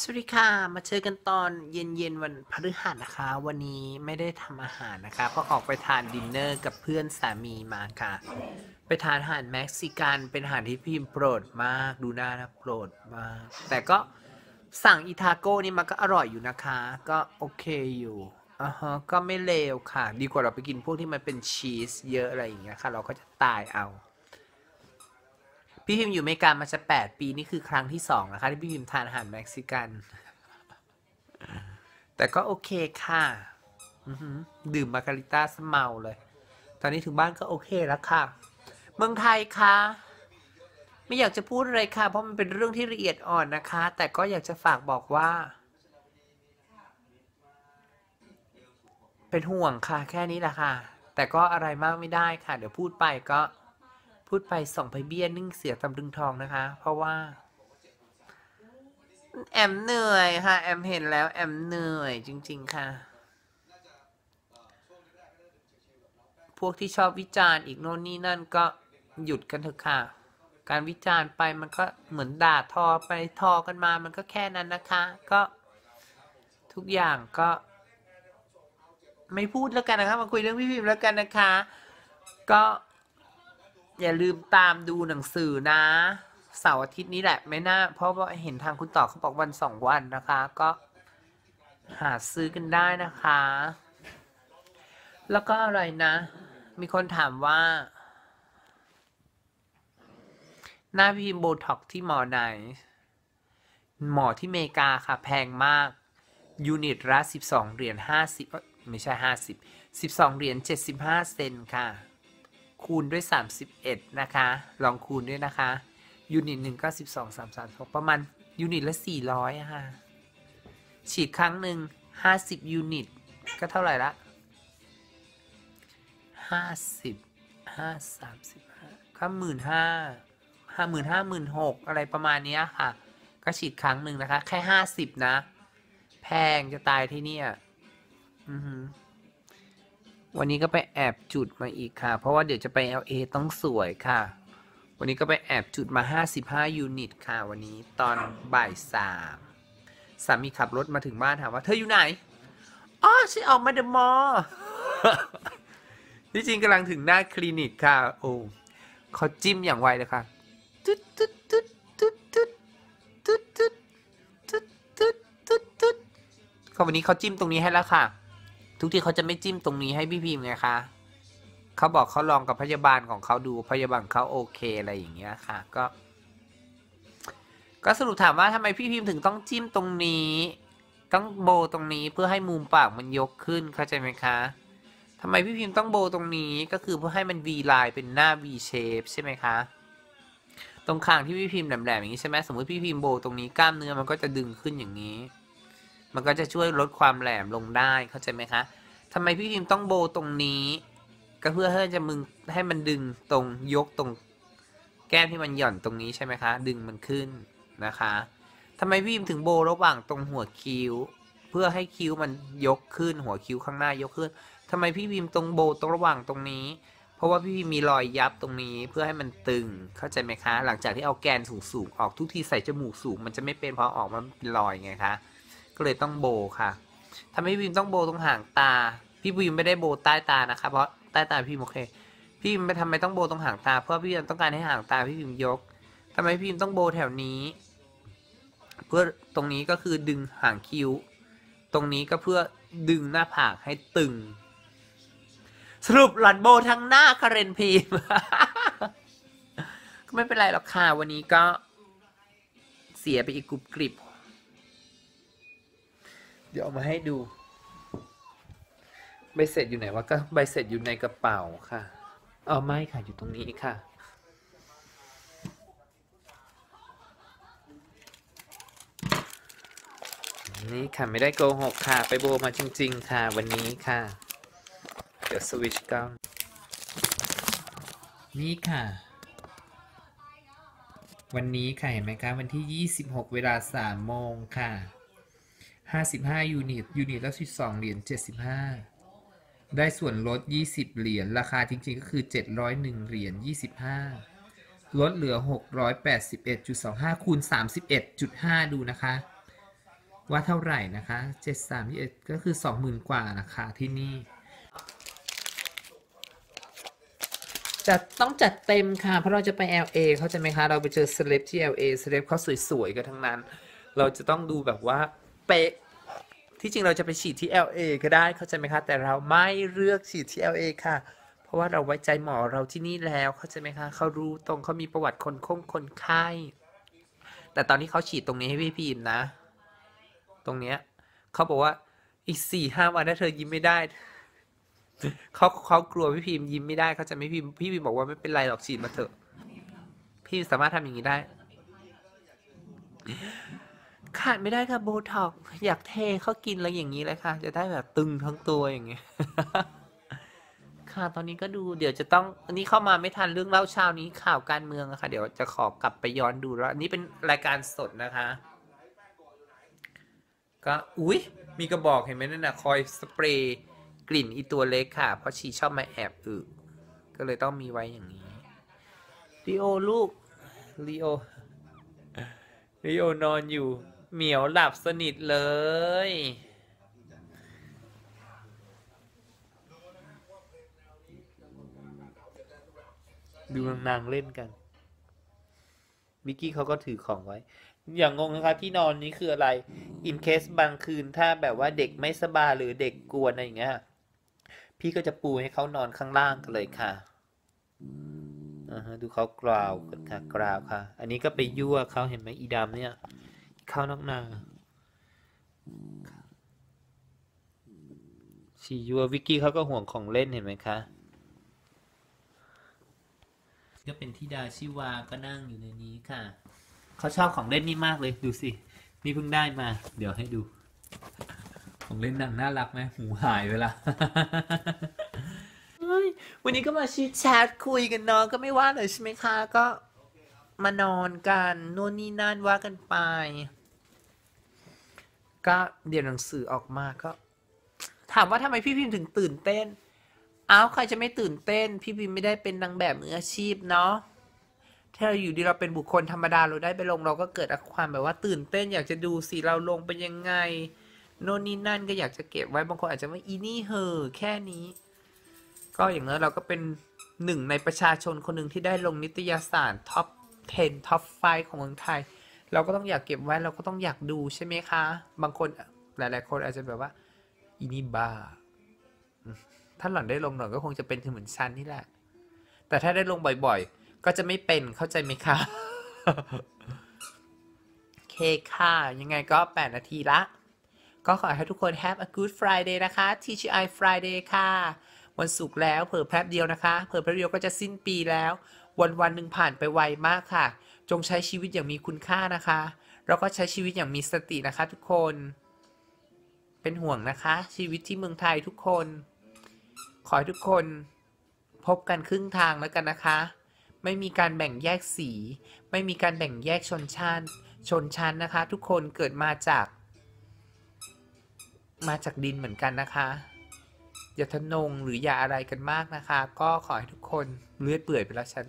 สวัสดีค่ะ มาเจอกันตอนเย็นๆวันพฤหัสนะคะ วันนี้ไม่ได้ทำอาหารนะคะเพราะออกไปทานดินเนอร์กับเพื่อนสามีมาค่ะ ไปทานอาหารเม็กซิกัน เป็นอาหารที่พิมโปรดมาก ดูหน้านะโปรดมาก แต่ก็สั่งอีทาโก้นี่มันก็อร่อยอยู่นะคะ ก็โอเคอยู่อ่าฮะก็ไม่เลวค่ะ ดีกว่าเราไปกินพวกที่มันเป็นชีสเยอะอะไรอย่างเงี้ยค่ะ เราก็จะตายเอา พี่พิมอยู่เมกามาจะแปดปีนี่คือครั้งที่สองนะคะที่พี่พิมทานอาหารเม็กซิกัน แต่ก็โอเคค่ะดื่มมาการิต้าสเมาเลย ตอนนี้ถึงบ้านก็โอเคแล้วค่ะ เมืองไทยคะไม่อยากจะพูดอะไรค่ะ เพราะมันเป็นเรื่องที่ละเอียดอ่อนนะคะ แต่ก็อยากจะฝากบอกว่า เป็นห่วงค่ะ แค่นี้แหละค่ะ แต่ก็อะไรมากไม่ได้ค่ะ เดี๋ยวพูดไปก็ พูดไปส่องไปเบี้ยนึ่งเสียตำลึงทองนะคะ เพราะว่า แอมเหนื่อยค่ะ แอมเห็นแล้วแอมเหนื่อยจริง ๆ ค่ะ พวกที่ชอบวิจารณ์อีกโน่นนี่นั่นก็หยุดกันเถอะค่ะ การวิจารณ์ไปมันก็เหมือนด่าทอไปทอกันมามันก็แค่นั้นนะคะ ก็ทุกอย่างก็ ไม่พูดแล้วกันนะคะมาคุยเรื่องพี่พิมพ์แล้วกันนะคะ ก็ อย่าลืมตามดูหนังสือนะ เสาร์อาทิตย์นี้แหละไม่น่า เพราะว่าเห็นทางคุณต่อเขาบอกวันสองวันนะคะ ก็หาซื้อกันได้นะคะ แล้วก็อะไรนะ มีคนถามว่า หน้าพิมพ์โบท็อกที่หมอไหน หมอที่เมกาค่ะ แพงมาก ยูนิตละ12 เหรียญ50 ไม่ใช่ 50 12 เหรียญ75 เซนค่ะ คูณด้วย 31 นะคะ ลองคูณด้วยนะคะ ยูนิตหนึ่งก็12 3 3 6ประมาณ ยูนิตละ400อะค่ะ ฉีดครั้งหนึ่ง50ยูนิต ก็เท่าไหร่ละ50 5 35ก็หมื่นห้าห้าหมื่นห้าหมื่นหกอะไรประมาณนี้ค่ะ ก็ฉีดครั้งหนึ่งนะคะ แค่50นะ แพงจะตายที่นี่อือหือ วันนี้ก็ไปแอบจุดมาอีกค่ะ เพราะว่าเดี๋ยวจะไป LA ต้องสวยค่ะ วันนี้ก็ไปแอบจุดมา 55 ยูนิตค่ะ วันนี้ตอนบ่ายสามสามีขับรถมาถึงบ้านถามว่า เธออยู่ไหน อ๋อฉันออกมาเดอะมอลล์ที่จริงกำลังถึงหน้าคลินิกค่ะ โอ้เขาจิ้มอย่างไวเลยค่ะตึ๊ดตึ๊ดตึ๊ดตึ๊ดตึ๊ดตึ๊ดตึ๊ดตึ๊ดตึ๊ดตึ๊ดตึ๊ดวันนี้เขาจิ้มตรงนี้ให้แล้วค่ะ ทุกที่เขาจะไม่จิ้มตรงนี้ให้พี่พิมพ์ไงคะเขาบอกเขาลองกับพยาบาลของเขาดูพยาบาลเขาโอเคอะไรอย่างเงี้ยค่ะ ก็ ก็สรุปถามว่าทำไมพี่พิมพ์ถึงต้องจิ้มตรงนี้ ต้องโบตรงนี้เพื่อให้มุมปากมันยกขึ้นเข้าใจไหมคะทำไมพี่พิมพ์ต้องโบตรงนี้ก็คือเพื่อให้มัน V line เป็นหน้า V shape ใช่ไหมคะตรงข้างที่พี่พิมพ์แหลมๆอย่างนี้ใช่ไหมสมมติพี่พิมพ์โบตรงนี้กล้ามเนื้อมันก็จะดึงขึ้นอย่างนี้ มันก็จะช่วยลดความแหลมลงได้เข้าใจไหมคะทำไมพี่พิมพ์ต้องโบตรงนี้ ก็เพื่อให้จะมึงให้มันดึงตรงยกตรงแก้มที่มันหย่อนตรงนี้ใช่ไหมคะ ดึงมันขึ้นนะคะทำไมพี่พิมพ์ถึงโบระหว่างตรงหัวคิ้ว เพื่อให้คิ้วมันยกขึ้น หัวคิ้วข้างหน้ายกขึ้นทำไมพี่พิมพ์ตรงโบตรงระหว่างตรงนี้ เพราะว่าพี่พิมพ์มีรอยยับตรงนี้เพื่อให้มันตึงเข้าใจไหมคะ หลังจากที่เอาแกนสูงๆออกทุกทีใส่จมูกสูง มันจะไม่เป็นเพราะออกมาเป็นรอยไงคะ ก็เลยต้องโบค่ะทำให้พี่พิมต้องโบตรงหางตา พี่พิมไม่ได้โบใต้ตานะคะ เพราะใต้ตาพี่พิมโอเค พี่พิมไปทำไมต้องโบตรงหางตา เพราะพี่พิมต้องการให้หางตาพี่พิมยกทำไมพี่พิมต้องโบแถวนี้ เพื่อตรงนี้ก็คือดึงหางคิ้ว ตรงนี้ก็เพื่อดึงหน้าผากให้ตึง สรุปหลันโบทั้งหน้าคาเรนพีมก็ไม่เป็นไรหรอกค่ะวันนี้ก็เสียไปอีกกรุบกริบ ดี๋ยวเอามาให้ดู ใบเสร็จอยู่ไหนวะก็ใบเสร็จอยู่ในกระเป๋าค่ะ เอาไม่ค่ะอยู่ตรงนี้ค่ะ นี่ค่ะไม่ได้โกหกค่ะ ไปโบมาจริง ๆ ค่ะ วันนี้ค่ะ เดี๋ยวสวิชกล้องนี่ค่ะ วันนี้ค่ะเห็นไหมคะวันที่ 26 เวลา 3 โมงค่ะ 55 ยูนิต ยูนิตละ12 เหรียญ 75 ได้ส่วนลด 20 เหรียญ ราคาจริงๆ ก็คือ 701 เหรียญ 25 ลดเหลือ 681.25 คูณ 31.5 ดูนะคะ ว่าเท่าไหร่นะคะเจ็ดสามเอ็ดก็คือสองหมื่นกว่านะคะที่นี่จะต้องจัดเต็มค่ะ เพราะเราจะไป LA เข้าใจไหมคะ เราไปเจอเซเลบที่ LA เซเลบเขาสวยๆกันทั้งนั้น เราจะต้องดูแบบว่า เป๊ะที่จริงเราจะไปฉีดที่ LA ก็ได้เข้าใจไหมคะแต่เราไม่เลือกฉีดที่ LA ค่ะ เพราะว่าเราไว้ใจหมอเราที่นี่แล้วเข้าใจไหมคะเขารู้ตรงเขามีประวัติคนคงคนไข้แต่ตอนที่เขาฉีดตรงนี้ให้พี่พีมนะ ตรงเนี้ยเขาบอกว่าอีกสี่ห้าวันถ้าเธอยิ้มไม่ได้เขาเขากลัวพี่พิมยิ้มไม่ได้เขาจะไม่พิมพี่พิมบอกว่าไม่เป็นไรหรอกฉีดมาเถอะ พี่สามารถทำอย่างนี้ได้ ขาดไม่ได้ค่ะโบท็อกอยากเทเขากินอะไรอย่างนี้เลยค่ะ จะได้แบบตึงทั้งตัวอย่างเงี้ยค่ะตอนนี้ก็ดูเดี๋ยวจะต้องอันนี้เข้ามาไม่ทันเรื่องเล่าเช้านี้ข่าวการเมืองอะค่ะเดี๋ยวจะขอกลับไปย้อนดูแล้วอันนี้เป็นรายการสดนะคะ ก็อุ๊ยมีกระบอกเห็นไหมนั่นน่ะคอยสเปรย์กลิ่นอีตัวเล็กค่ะ เพราะชีชอบมาแอบอึก็เลยต้องมีไว้อย่างนี้ลีโอลูกลีโอลีโอนอนอยู่ เหมียวหลับสนิทเลย ดูนางเล่นกัน มิกกี้เขาก็ถือของไว้ อย่างงงนะคะที่นอนนี้คืออะไร อินเคสบางคืนถ้าแบบว่าเด็กไม่สบายหรือเด็กกวนอะไรอย่างเงี้ย พี่ก็จะปูให้เขานอนข้างล่างกันเลยค่ะอ่าฮะดูเขากราวกันค่ะกราวค่ะ อันนี้ก็ไปยั่วเขาเห็นไหมอีดำเนี่ย ข้านอกนาชียั่ววิกกี้เขาก็ห่วงของเล่นเห็นไหมคะ ก็เป็นธิดาชิวาก็นั่งอยู่ในนี้ค่ะ เขาชอบของเล่นนี่มากเลยดูสิ นี่เพิ่งได้มา เดี๋ยวให้ดู ของเล่นนางน่ารักไหมหูหายไปละเฮ้ยวันนี้ก็มาชิดแชทคุยกันเนาะก็ไม่ว่าเลยใช่ไหมคะ ก็มานอนกันนู่นนี่นั่นว่ากันไป ก็เรียนหนังสือออกมาก็ ถามว่าทำไมพี่พิมพ์ถึงตื่นเต้น อ้าวใครจะไม่ตื่นเต้น พี่พิมพ์ไม่ได้เป็นนางแบบมืออาชีพเนาะถ้าเราอยู่ดีเราเป็นบุคคลธรรมดาเราได้ไปลงเราก็เกิดความแบบว่าตื่นเต้นอยากจะดูสิเราลงเป็นยังไง โน่นนี่นั่นก็อยากจะเก็บไว้บางคนอาจจะว่าอีนี่เหอะแค่นี้ ก็อย่างนั้นเราก็เป็นหนึ่งในประชาชนคนหนึ่งที่ได้ลงนิตยสารท็อป 10 ท็อป 5 ของเมืองไทย เราก็ต้องอยากเก็บไว้เราก็ต้องอยากดูใช่ไหมคะ บางคนหลาย ๆ คนอาจจะแบบว่าอีนี่บ้า ถ้าหล่อนได้ลงหน่อยก็คงจะเป็นเหมือนฉันนี่แหละ แต่ถ้าได้ลงบ่อย ๆ ก็จะไม่เป็นเข้าใจไหมคะเคค่ะ ยังไงก็ 8 นาทีละ ก็ขอให้ทุกคน have a good Friday นะคะ TGI Friday ค่ะ วันศุกร์แล้วเผิ่แป๊บเดียวนะคะ เผิ่แป๊บเดียวก็จะสิ้นปีแล้ว วันวันหนึ่งผ่านไปไวมากค่ะ จงใช้ชีวิตอย่างมีคุณค่านะคะ แล้วก็ใช้ชีวิตอย่างมีสตินะคะ ทุกคน เป็นห่วงนะคะ ชีวิตที่เมืองไทยทุกคน ขอให้ทุกคนพบกันครึ่งทางแล้วกันนะคะ ไม่มีการแบ่งแยกสี ไม่มีการแบ่งแยกชนชาติชนชั้นนะคะ ทุกคนเกิดมาจาก มาจากดินเหมือนกันนะคะ อย่าทะนงหรืออย่าอะไรกันมากนะคะ ก็ขอให้ทุกคนเลือยเปื่อยไปแล้วฉัน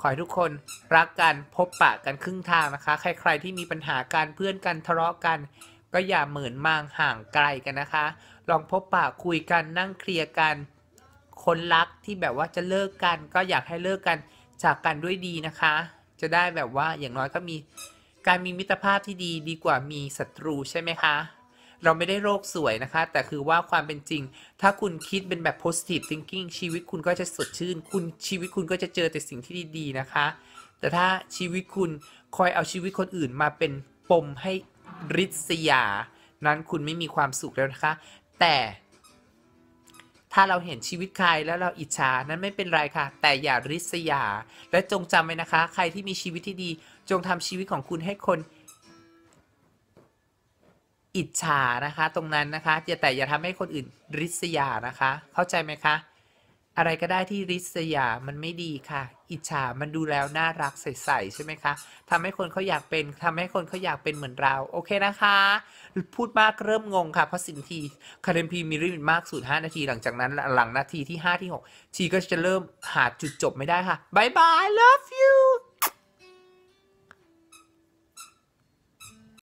ขอให้ทุกคนรักกันพบปะกันครึ่งทางนะคะ ใครๆที่มีปัญหาการเพื่อนกันทะเลาะกัน ก็อย่าเหมือนมางห่างไกลกันนะคะ ลองพบปะคุยกันนั่งเคลียร์กัน คนรักที่แบบว่าจะเลิกกัน ก็อยากให้เลิกกันจากกันด้วยดีนะคะ จะได้แบบว่าอย่างน้อยก็มีการมีมิตรภาพที่ดีดีกว่ามีศัตรูใช่ไหมคะ เราไม่ได้โรคสวยนะคะ แต่คือว่าความเป็นจริง ถ้าคุณคิดเป็นแบบ positive thinking ชีวิตคุณก็จะสดชื่น คุณชีวิตคุณก็จะเจอแต่สิ่งที่ดีๆนะคะ แต่ถ้าชีวิตคุณคอยเอาชีวิตคนอื่นมาเป็นปมให้ริษยา นั้นคุณไม่มีความสุขแล้วนะคะ แต่ถ้าเราเห็นชีวิตใครแล้วเราอิจฉานั้นไม่เป็นไรค่ะ แต่อย่าริษยา และจงจำไว้นะคะ ใครที่มีชีวิตที่ดี จงทำชีวิตของคุณให้คน อิจฉานะคะ ตรงนั้นนะคะอย่าแต่อย่าทำให้คนอื่นริษยานะคะ เข้าใจไหมคะ อะไรก็ได้ที่ริษยามันไม่ดีค่ะ อิจฉามันดูแล้วน่ารักใสๆใช่ไหมคะทำให้คนเขาอยากเป็นทำให้คนเขาอยากเป็นเหมือนเรา โอเคนะคะ พูดมากเริ่มงงค่ะ เพราะสินทีคาเดนพีมีริมิตมากสุด5นาที หลังจากนั้นหลังนาทีที่ 5 ที่6ทีก็จะเริ่มหาจุดจบไม่ได้ค่ะบายบาย love you